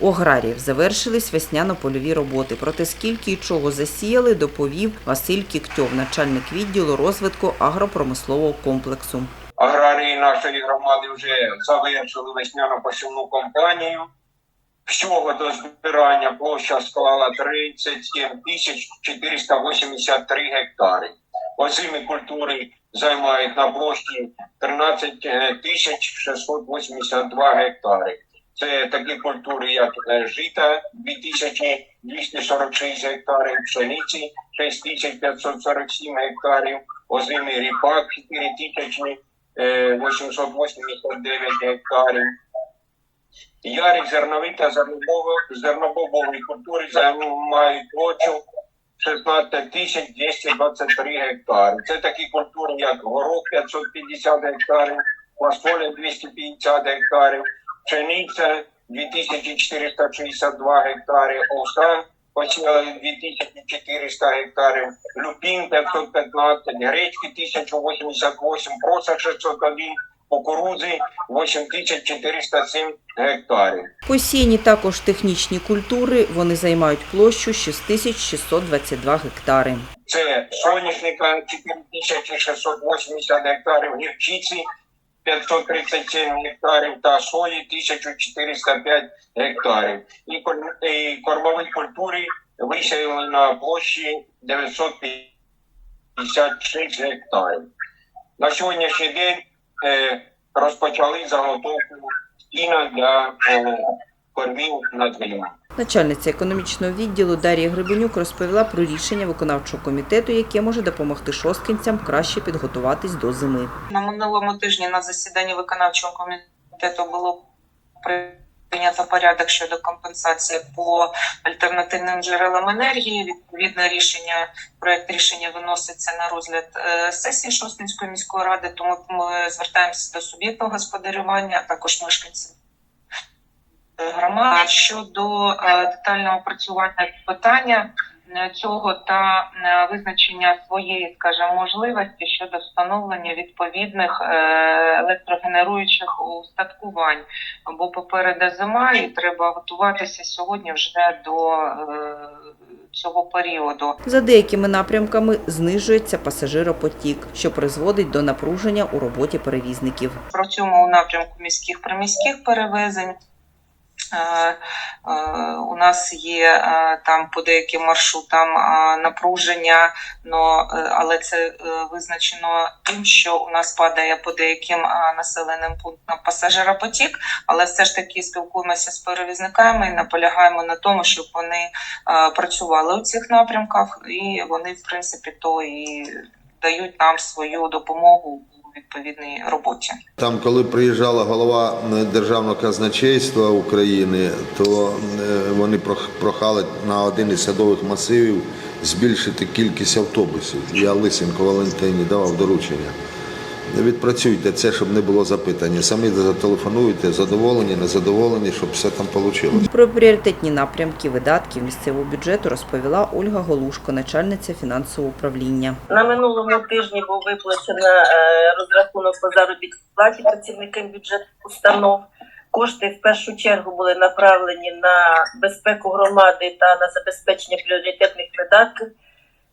У аграріїв завершились весняно-польові роботи. Проте скільки і чого засіяли, доповів Василь Кіктьов, начальник відділу розвитку агропромислового комплексу. аграрії нашої громади вже завершили весняну посівну кампанію. Всього до збирання площа склала 37 тисяч 483 гектари. Озимі культури займають на площі 13 тисяч 682 гектари. Це такі культури, як е, жита 2246 гектарів, пшениці 6547 гектарів, озимий ріпак 4000 е, 889 гектарів. Ярик зернові та культури займають площу 16 223 гектари. Це такі культури, як горох 550 гектарів, фасоля 250 гектарів, пшениця 2462 гектари, овса посіяли 2400 гектарів, люпін 515, гречки 1088, проса 601, кукурудзи 8407 гектарів. Посіяні також технічні культури. Вони займають площу 6622 гектари. Це соняшника 4680 гектарів, гірчиці 537 гектарів та сої 1405 гектарів. І, кормові культури висіяли на площі 956 гектарів. На сьогоднішній день е, розпочали заготовку стіна для е, кормів на зиму. Начальниця економічного відділу Дар'я Гребенюк розповіла про рішення виконавчого комітету, яке може допомогти шосткинцям краще підготуватись до зими. На минулому тижні на засіданні виконавчого комітету було прийнято порядок щодо компенсації по альтернативним джерелам енергії. Відповідне рішення, проект рішення виноситься на розгляд е, сесії Шостинської міської ради. Тому ми звертаємося до суб'єкту господарювання, а також мешканців громад щодо е, детального опрацювання питання е, цього та е, визначення своєї, скажімо, можливості щодо встановлення відповідних електрогенеруючих устаткувань. Бо попереду зима, і треба готуватися сьогодні вже до цього періоду. За деякими напрямками знижується пасажиропотік, що призводить до напруження у роботі перевізників. Працюємо у напрямку міських приміських перевезень. Е, е, У нас є е, там по деяким маршрутам напруження, але це визначено тим, що у нас падає по деяким населеним пунктам пасажиропотік, але все ж таки спілкуємося з перевізниками і наполягаємо на тому, щоб вони працювали у цих напрямках, і вони, в принципі, то і дають нам свою допомогу відповідній роботі. Там, коли приїжджала голова е, Державного казначейства України, то е, вони прох- прохали на один із садових масивів збільшити кількість автобусів. Я Лисенко Валентині давав доручення. Відпрацюйте це, щоб не було запитання. Самі зателефонуйте, задоволені, незадоволені, щоб все там вийшло. Про пріоритетні напрямки видатків місцевого бюджету розповіла Ольга Голушко, начальниця фінансового управління. На минулому тижні був виплачено е, розрахунок по заробітній платі працівникам бюджетних установ. Кошти в першу чергу були направлені на безпеку громади та на забезпечення пріоритетних видатків,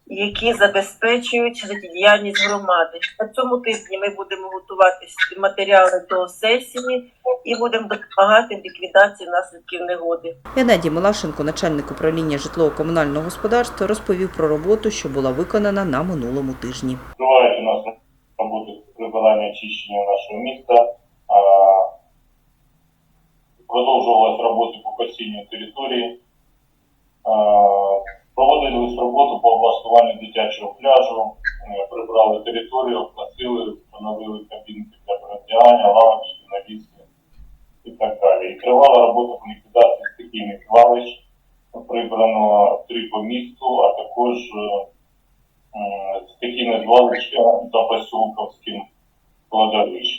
які забезпечують життєдіяльність громади. На цьому тижні ми будемо готувати матеріали до сесії і будемо допомагати в ліквідації наслідків негоди. Геннадій Милашенко, начальник управління житлово-комунального господарства, розповів про роботу, що була виконана на минулому тижні. Тривають у нас роботи з прибирання очищення нашого міста. Продовжувалась роботи по косінню території. А, Проводились роботи по облаштуванню дитячого пляжу, Е, прибрали територію, обкосили, встановили кабінки для передягання, лавочки, навіси і так далі. І тривала робота по ліквідації стихійних звалищ. Прибрано три по місту, а також е, стихійне звалище за Посілковським кладовищем.